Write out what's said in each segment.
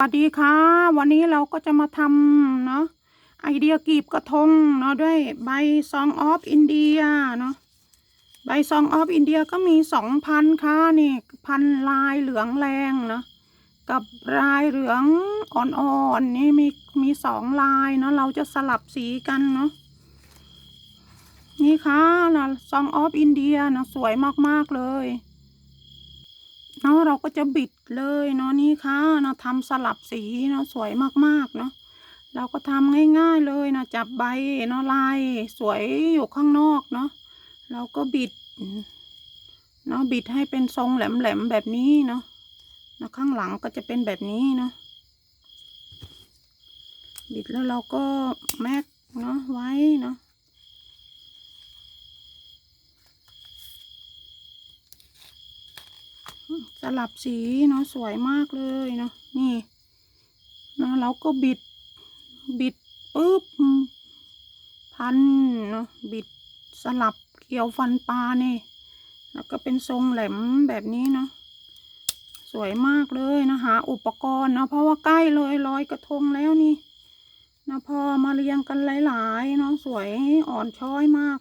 สวัสดีค่ะ วันนี้เราก็จะมาทำเนาะไอเดียกรีบกระทงเนาะด้วยใบซองออฟอินเดียเนาะใบซองออฟอินเดียก็มีสองพันค่ะนี่พันลายเหลืองแรงเนาะกับลายเหลืองอ่อนๆนี่มีมีสองลายเนาะเราจะสลับสีกันเนาะนี่ค่ะนะซองออฟอินเดียเนาะสวยมากๆเลย เนาะเราก็จะบิดเลยเนาะนี่ค่ะเนาะทำสลับสีเนาะสวยมากๆเนาะเราก็ทำง่ายๆเลยนะจับใบเนาะลายสวยอยู่ข้างนอกเนาะเราก็บิดเนาะบิดให้เป็นทรงแหลมๆแบบนี้เนาะนะข้างหลังก็จะเป็นแบบนี้เนาะบิดแล้วเราก็แม็กเนาะไว้เนาะ สลับสีเนาะสวยมากเลยเนาะนี่เนาะเราก็บิด บิดปุ๊บพันเนาะบิดสลับเกี่ยวฟันปลานี่แล้วก็เป็นทรงแหลมแบบนี้เนาะสวยมากเลยนะหาอุปกรณ์เนาะเพราะว่าใกล้เลยลอยกระทงแล้วนี่นะพอมาเรียงกันหลายๆเนาะสวยอ่อนช้อยมาก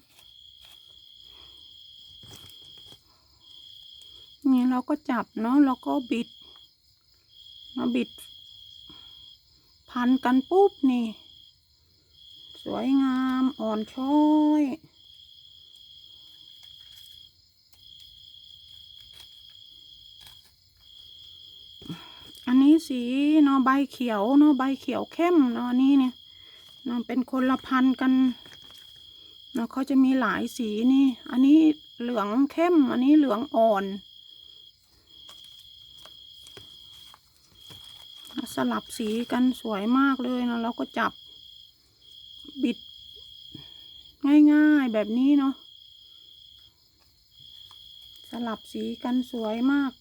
นี่เราก็จับเนาะแล้วก็บิดมาบิด พันกันปุ๊บนี่ สวยงามอ่อนช้อยอันนี้สีเนาะใบเขียวเนาะใบเขียวเข้มเนาะนี่เนี่ยเนาะเป็นคนละพันกันเนาะเขาจะมีหลายสีนี่ อันนี้เหลืองเข้ม อันนี้เหลืองอ่อน สลับสีกันสวยมากเลยนะเราก็จับบิด ง่ายๆแบบนี้เนาะสลับสีกันสวยมาก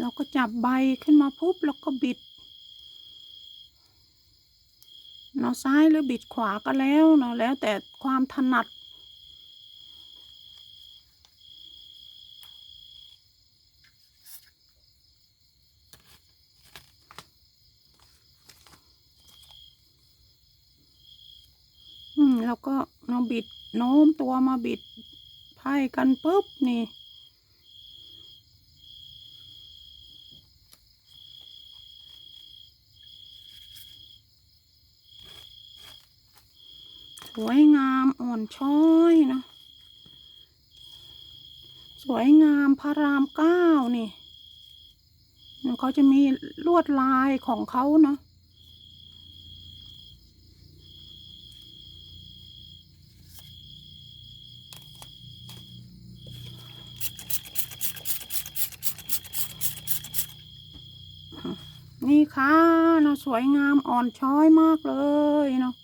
เราก็จับใบขึ้นมาปุ๊บแล้วก็บิดเนาะซ้ายหรือบิดขวาก็แล้วเนาะแล้วแต่ความถนัด อื มแล้วก็เราบิดโน้มตัวมาบิดไพ่กันปุ๊บนี่สวยงามอ่อนช้อยนะ สวยงามพระรามเก้านี่เขาจะมีลวดลายของเขาเนาะ นี่ค่ะเนาะสวยงามอ่อนช้อยมากเลยเนาะ